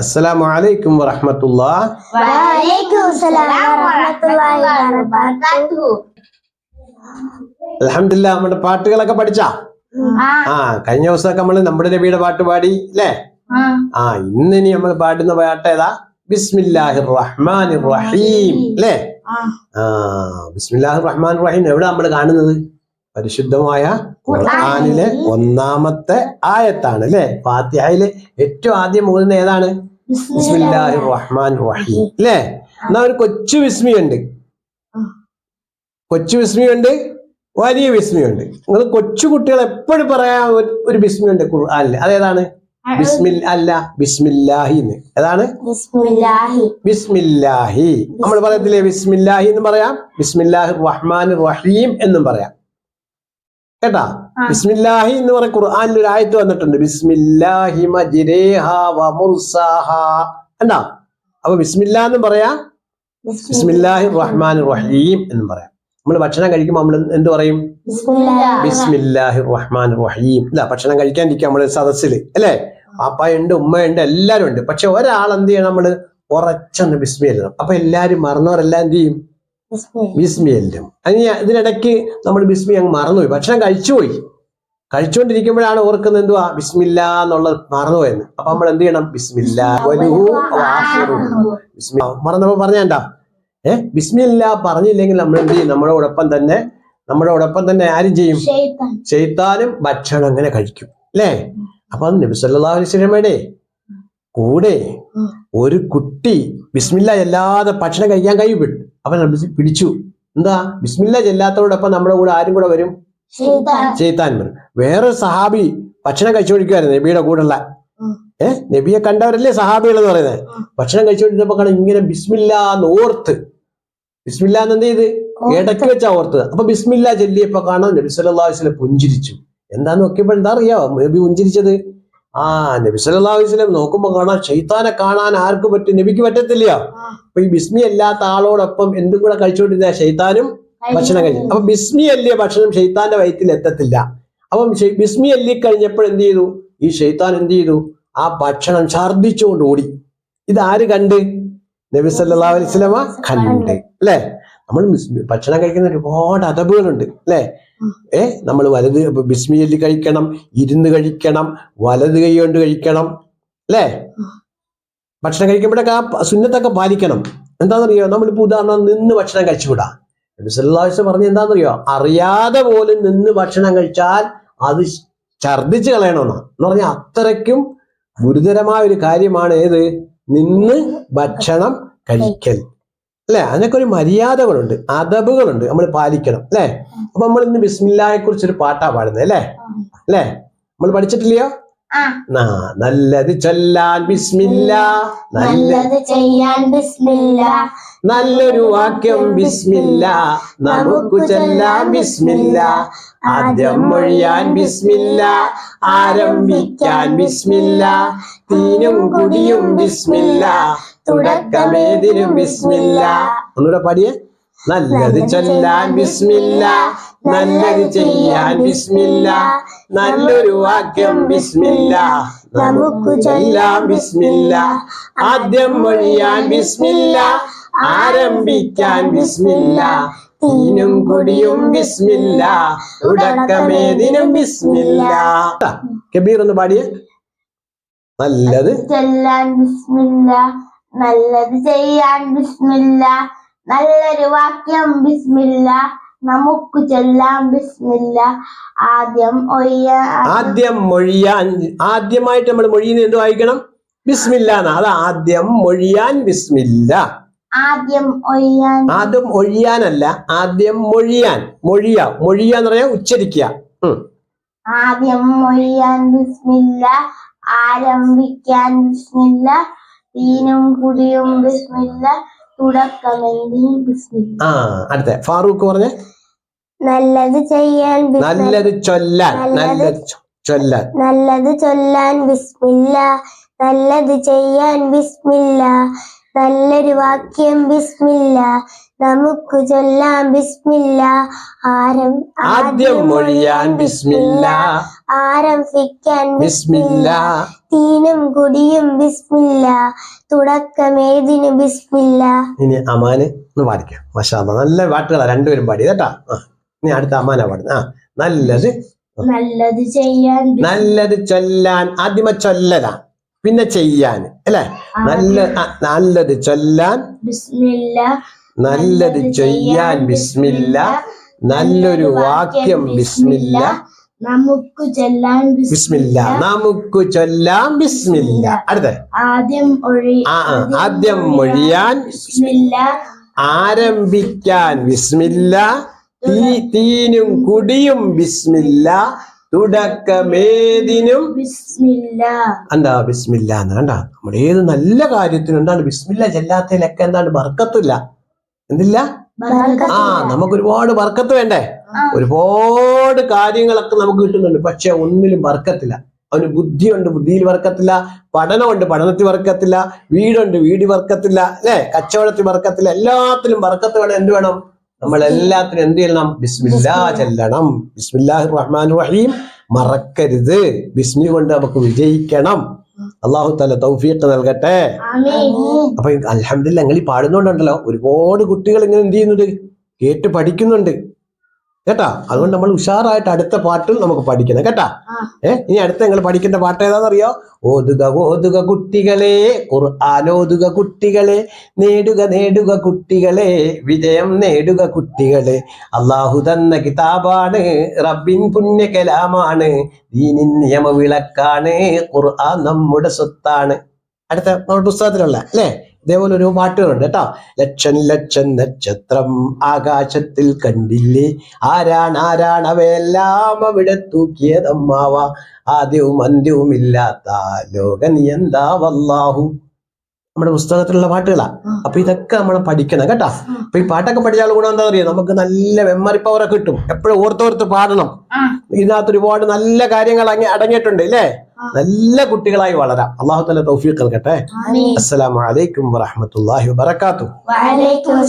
അസ്സലാമു അലൈക്കും വറഹമത്തുള്ള. അലഹമില്ല നമ്മുടെ പാട്ടുകളൊക്കെ പഠിച്ചാ? ആ. കഴിഞ്ഞ ദിവസമൊക്കെ നമ്മൾ നമ്മുടെ നബിയുടെ പാട്ട് പാടി അല്ലേ ആ. ഇന്ന് ഇനി നമ്മൾ പാടുന്ന പാട്ട് ഏതാ? ബിസ്മില്ലാഹിർ റഹ്മാൻ റഹീം അല്ലേ ആ ബിസ്മില്ലാഹിർ റഹ്മാൻ റഹീം എവിടെ നമ്മൾ കാണുന്നത്? പരിശുദ്ധമായ ഖുർആാനിലെ ഒന്നാമത്തെ ആയത്താണ് അല്ലെ ഫാത്തിഹയിലെ ഏറ്റവും ആദ്യം മുകുന്ന ഏതാണ്? റഹ്മാൻ റഹീം അല്ലേ എന്നാ ഒരു കൊച്ചു വിസ്മിയുണ്ട്. കൊച്ചു വിസ്മിയുണ്ട് വലിയ വിസ്മിയുണ്ട്. നിങ്ങൾ കൊച്ചു കുട്ടികൾ എപ്പോഴും പറയാ ഒരു- ഒരു വിസ്മിയുണ്ട് ഖുർആനിൽ അതേതാണ്? ബിസ്മിൽ അല്ല ബിസ്മില്ലാഹി എന്ന് ഏതാണ്? ബിസ്മില്ലാഹി. ബിസ്മില്ലാഹി. നമ്മൾ പറയത്തില്ലേ ബിസ്മില്ലാഹി എന്ന് പറയാം. ബിസ്മില്ലാഹി റഹ്മാൻ റഹീം എന്നും പറയാം. കേട്ടാ? ബിസ്മില്ലാഹി എന്ന് പറഞ്ഞ ഖുർആനിൽ ഒരു ആയത്ത് വന്നിട്ടുണ്ട്. ബിസ്മില്ലാഹി മജിരേഹ വ മുർസാഹ. കണ്ടാ? അപ്പൊ ബിസ്മില്ല എന്നും പറയാം? ബിസ്മില്ലാഹി റഹ്മാൻ റഹീം എന്ന് പറയാം. നമ്മൾ ഭക്ഷണം കഴിക്കുമ്പോൾ നമ്മൾ എന്ത് പറയും? ബിസ്മില്ലാഹി റഹ്മാൻ റഹീം. അല്ല ഭക്ഷണം കഴിക്കാണ്ടിരിക്കുക നമ്മൾ സദസ്സിൽ അല്ലേ? അപ്പയുണ്ട് ഉമ്മയുണ്ട് എല്ലാരും ഉണ്ട് പക്ഷെ ഒരാൾ എന്ത് ചെയ്യണം നമ്മൾ ഉറച്ചൊന്ന് ബിസ്മി എഴുതണം അപ്പൊ എല്ലാരും മറന്നവരെല്ലാം എന്ത് ചെയ്യും? ബിസ്മി എല്ലും അതിന് ഇതിനിടയ്ക്ക് നമ്മൾ ബിസ്മി അങ്ങ് മറന്നുപോയി. ഭക്ഷണം കഴിച്ചുപോയി. കഴിച്ചുകൊണ്ടിരിക്കുമ്പോഴാണ് ഓർക്കുന്നത് എന്തുവാ? ബിസ്മില്ല എന്നുള്ളത് മറന്നുപോയെന്ന്. അപ്പൊ നമ്മൾ എന്ത് ചെയ്യണം? ബിസ്മില്ല മറന്നപ്പോ പറഞ്ഞേണ്ട ഏ? ബിസ്മില്ല പറഞ്ഞില്ലെങ്കിൽ നമ്മൾ എന്ത് ചെയ്യും? ഉടപ്പം തന്നെ നമ്മുടെ ഉടപ്പം തന്നെ ആരും ചെയ്യും? ചെയ്താലും ഭക്ഷണം അങ്ങനെ കഴിക്കും. അല്ലേ? അപ്പൊ നബി സല്ലല്ലാഹു അലൈഹി വസല്ലമയുടെ കൂടെ ഒരു കുട്ടി ബിസ്മില്ല ചെല്ലാതെ ഭക്ഷണം കഴിക്കാൻ കൈ വിട്ടു അവൻ പിടിച്ചു. എന്താ? ബിസ്മില്ല ചെല്ലാത്തതോടൊപ്പം നമ്മുടെ കൂടെ ആരും കൂടെ വരും? ചെയ്താൻ വരും. വേറൊരു സഹാബി ഭക്ഷണം കഴിച്ചുകൊണ്ടിരിക്കുവായിരുന്നു നബിയുടെ കൂടെയുള്ള. ഏഹ് നബിയെ കണ്ടവരല്ലേ സഹാബികൾ എന്ന് പറയുന്നത്. ഭക്ഷണം കഴിച്ചുകൊണ്ടിരുന്നപ്പോ കാണാം ഇങ്ങനെ ബിസ്മില്ല എന്ന് ഓർത്ത്. ബിസ്മില്ല എന്ന് എന്ത് ചെയ്ത്? ഇടയ്ക്ക് വെച്ചാ ഓർത്തത് അപ്പൊ ബിസ്മില്ല ചൊല്ലിയപ്പോ കാണാം നബി വസല്ലം പുഞ്ചിരിച്ചു. എന്താന്ന് നോക്കിയപ്പോ എന്താ അറിയാവോ നബി പുഞ്ചിരിച്ചത്? ആ നബി നോക്കുമ്പോ കാണാം ഷെയ്ത്താനെ കാണാൻ ആർക്ക് പറ്റും? നബിക്ക് പറ്റത്തില്ല അപ്പൊ ഈ ബിസ്മി അല്ലാത്ത ആളോടൊപ്പം എന്തും കൂടെ കഴിച്ചുകൊണ്ടിരുന്ന ഷെയ്ത്താനും ഭക്ഷണം കഴിച്ചു അപ്പൊ ബിസ്മി അല്ലിയ ഭക്ഷണം ഷെയ്ത്താന്റെ വയറ്റിൽ എത്തത്തില്ല. അപ്പം ബിസ്മി അല്ലി കഴിഞ്ഞപ്പോൾ എന്ത് ചെയ്തു? ഈ ഷെയ്ത്താൻ എന്ത് ചെയ്തു? ആ ഭക്ഷണം ഛർദിച്ചുകൊണ്ട് ഓടി. ഇതാര് കണ്ട്? നബി വസല്ലമ കണ്ട്. അല്ലേ? നമ്മൾ ഭക്ഷണം കഴിക്കുന്ന ഒരുപാട് അതബുകളുണ്ട് അല്ലേ. ഏ? നമ്മൾ വലത് ബിസ്മി ചൊല്ലി കഴിക്കണം ഇരുന്ന് കഴിക്കണം വലത് കൈ കൊണ്ട് കഴിക്കണം അല്ലേ. ഭക്ഷണം കഴിക്കുമ്പോഴൊക്കെ ആ സുന്നത്തൊക്കെ പാലിക്കണം. എന്താണെന്നറിയോ? നമ്മളിപ്പോ ഉദാഹരണം നിന്ന് ഭക്ഷണം കഴിച്ചുകൂടാ. നബി സല്ലല്ലാഹു അലൈഹി വസല്ലം പറഞ്ഞ എന്താണെന്നറിയോ? അറിയാതെ പോലും നിന്ന് ഭക്ഷണം കഴിച്ചാൽ അത് ഛർദിച്ച് കളയണമെന്നാ. എന്ന് പറഞ്ഞാൽ അത്രയ്ക്കും ഗുരുതരമായ ഒരു കാര്യമാണ് ഏത്? നിന്ന് ഭക്ഷണം കഴിക്കൽ. അല്ലെ? അതിനൊക്കെ ഒരു മര്യാദകളുണ്ട്. അതബുകളുണ്ട് നമ്മൾ പാലിക്കണം അല്ലെ? അപ്പൊ നമ്മൾ ഇന്ന് ബിസ്മില്ലായെ കുറിച്ച് ഒരു പാട്ടാ പാടുന്നത് അല്ലേ? അല്ലേ? നമ്മൾ പഠിച്ചിട്ടില്ലയോ? നല്ലത് ചൊല്ലാൻ ബിസ്മില്ല നല്ലത് ചെയ്യാൻ ബിസ്മില്ല നല്ലൊരു വാക്യം ബിസ്മില്ല നമുക്ക് ചൊല്ലാൻ ബിസ്മില്ല ആദ്യം മൊഴിയാൻ ബിസ്മില്ല ആരംഭിക്കാൻ ബിസ്മില്ല തീനും കുടിയും ബിസ്മില്ല തുടക്കമേതിനും ബിസ്മില്ല. ഒന്നുകൂടെ പാടിയേ. നല്ലത് ചൊല്ലാൻ ബിസ്മില്ല. നല്ലത് ചെയ്യാൻ ബിസ്മില്ല. നല്ലൊരു വാക്യം ബിസ്മില്ല. നമുക്ക് ചൊല്ലാം ബിസ്മില്ല. ആദ്യം മൊഴിയാൻ ബിസ്മില്ല. ആരംഭിക്കാൻ ബിസ്മില്ല. തീനും കൊടിയും ബിസ്മില്ല. തുടക്കമേതിനും ബിസ്മില്ല. കബീർ ഒന്ന് പാടിയേ. നല്ലത് ചെല്ലാൻ ബിസ്മില്ല. നല്ലത് ചെയ്യാൻ ബിസ്മില്ല. നല്ലൊരു വാക്യം ബിസ്മില്ല. നമുക്ക് ചെല്ലാം ബിസ്മില്ല. ആദ്യം ഒയ്യ ആദ്യം മൊഴിയാൻ ആദ്യമായിട്ട് നമ്മൾ മൊഴിയുന്ന എന്ത് വായിക്കണം? ബിസ്മില്ല എന്നാ. അത് ആദ്യം മൊഴിയാൻ ബിസ്മില്ല. ആദ്യം ഒഴിയാൻ ആദ്യം ഒഴിയാനല്ല ആദ്യം മൊഴിയാൻ. മൊഴിയ. മൊഴിയ എന്ന് പറയാ ഉച്ചരിക്കുക ആദ്യം മൊഴിയാൻ ബിസ്മില്ല. ആരംഭിക്കാൻ ബിസ്മില്ല. തീനും കുടിയും ബിസ്മില്ല തുടക്കമെന്തിനും ബിസ്മില്ല. ആ അടുത്ത. ഫാറൂഖ് പറഞ്ഞ? നല്ലത് ചെയ്യാൻ നല്ലത് ചൊല്ലാൻ നല്ലത് ചൊല്ലാൻ. നല്ലത് ചൊല്ലാൻ ബിസ്മില്ല. നല്ലത് ചെയ്യാൻ ബിസ്മില്ല. നല്ലൊരു വാക്യം ബിസ്മില്ല. നമുക്ക് ചൊല്ലാം ബിസ്മില്ല. ആരം ആദ്യം മൊഴിയാൻ ബിസ്മില്ല. ആരംഭിക്കാൻ ബിസ്മില്ല. തീനും കുടിയും ബിസ്മില്ല. തുടക്കം ഏതിന് ബിസ്മില്ല. ഇനി അമാന് ഒന്ന് പാടിക്കാം. മഷാ. നല്ല പാട്ടുകളാണ് രണ്ടുപേരും പാടി കേട്ടാ. ഇനി അടുത്ത അമാന പാടുന്നത്. ആ നല്ലത്. നല്ലത് ചെയ്യാൻ നല്ലത് ചൊല്ലാൻ. ആദ്യമ ചൊല്ലലാ. പിന്നെ ചെയ്യാൻ അല്ലെ? നല്ല നല്ലത് ചൊല്ലാൻ നല്ലത് ചെയ്യാൻ ബിസ്മില്ല നല്ലൊരു വാക്യം ബിസ്മില്ല. നമുക്ക് ചൊല്ലാൻ ബിസ്മില്ല. നമുക്ക് ചൊല്ലാം ബിസ്മില്ല. അടുത്ത. ആദ്യം ആദ്യം മൊഴിയാൻ ബിസ്മില്ല. ആരംഭിക്കാൻ ബിസ്മില്ല. തീ തീനും കുടിയും ബിസ്മില്ല. തുടക്കമേതിനും ബിസ്മില്ല. എന്താ ബിസ്മില്ല എന്ന്? കണ്ട? നമ്മുടെ ഏത് നല്ല കാര്യത്തിനും എന്താണ് ബിസ്മില്ല ചെല്ലാത്തതിലൊക്കെ എന്താണ് ബർക്കത്തില്ല? എന്തില്ല? ആ നമുക്ക് ഒരുപാട് ബർക്കത്ത് വേണ്ടേ? ഒരുപാട് കാര്യങ്ങളൊക്കെ നമുക്ക് കിട്ടുന്നുണ്ട് പക്ഷെ ഒന്നിലും ബർക്കത്തില്ല. അവന് ബുദ്ധിയുണ്ട് ബുദ്ധിയിൽ വർക്കത്തില്ല പഠനമുണ്ട് പഠനത്തിൽ വർക്കത്തില്ല വീടുണ്ട് വീടി വർക്കത്തില്ല അല്ലെ? കച്ചവടത്തിൽ വർക്കത്തില്ല എല്ലാത്തിലും വർക്കത്ത് വേണം. എന്ത് വേണം? നമ്മൾ എല്ലാത്തിനും എന്ത് ചെയ്യണം ബിസ്മില്ലാ ചെല്ലണം. ബിസ്മില്ലാഹി റഹ്മാൻ റഹീം മറക്കരുത്. ബിസ്മി കൊണ്ട് നമുക്ക് വിജയിക്കണം. അള്ളാഹു തല തൗഫീഖ് നൽകട്ടെ. അപ്പൊ അലഹമില്ല ഞങ്ങൾ ഈ പാടുന്നോണ്ടുണ്ടല്ലോ ഒരുപാട് കുട്ടികൾ ഇങ്ങനെ എന്ത് ചെയ്യുന്നുണ്ട്? കേട്ട് പഠിക്കുന്നുണ്ട്. കേട്ടാ? അതുകൊണ്ട് നമ്മൾ ഉഷാറായിട്ട് അടുത്ത പാട്ടും നമുക്ക് പഠിക്കണം. കേട്ടാ? ഏ? ഇനി അടുത്ത നിങ്ങൾ പഠിക്കേണ്ട പാട്ട് ഏതാണെന്നറിയോ? ഓതുക ഓതുക കുട്ടികളെ ഖുർആാനോതുക കുട്ടികളെ നേടുക നേടുക കുട്ടികളെ വിജയം നേടുക കുട്ടികളെ. അള്ളാഹു തന്ന കിതാബാണ് റബ്ബിൻ പുണ്യ കലാമാണ് ദീനിൻ നിയമ വിളക്കാണ് ഖുർആൻ നമ്മുടെ സ്വത്താണ്. അടുത്ത നമ്മുടെ പുസ്തകത്തിലുള്ള അല്ലേ? ഇതേപോലെ ഒരു പാട്ടുകളുണ്ട് കേട്ടോ. ലക്ഷൻ ലക്ഷൻ നക്ഷത്രം ആകാശത്തിൽ കണ്ടില്ലേ? ആരാണ് ആരാണ് അവയെല്ലാം അവിടെ തൂക്കിയതമ്മാവ? ആദ്യവും അന്ത്യവും ഇല്ലാത്ത ലോക നമ്മുടെ പുസ്തകത്തിലുള്ള പാട്ടുകളാണ് അപ്പൊ ഇതൊക്കെ നമ്മൾ പഠിക്കണം കേട്ടാ. അപ്പൊ ഈ പാട്ടൊക്കെ പഠിച്ചാൽ ഗുണം എന്താ പറയുക നമുക്ക് നല്ല മെമ്മറി പവർ ഒക്കെ കിട്ടും. എപ്പോഴും ഓർത്തോർത്ത് പാടണം. ഇതിനകത്ത് ഒരുപാട് നല്ല കാര്യങ്ങൾ അങ്ങ് അടങ്ങിയിട്ടുണ്ട് ഇല്ലേ? നല്ല കുട്ടികളായി വളരാം. അള്ളാഹു തല തൗഫീഖ് നൽകട്ടെ. അസ്സലാമു അലൈക്കും വറഹ്മത്തുള്ളാഹി വബറകാതുഹു. വലൈക്കും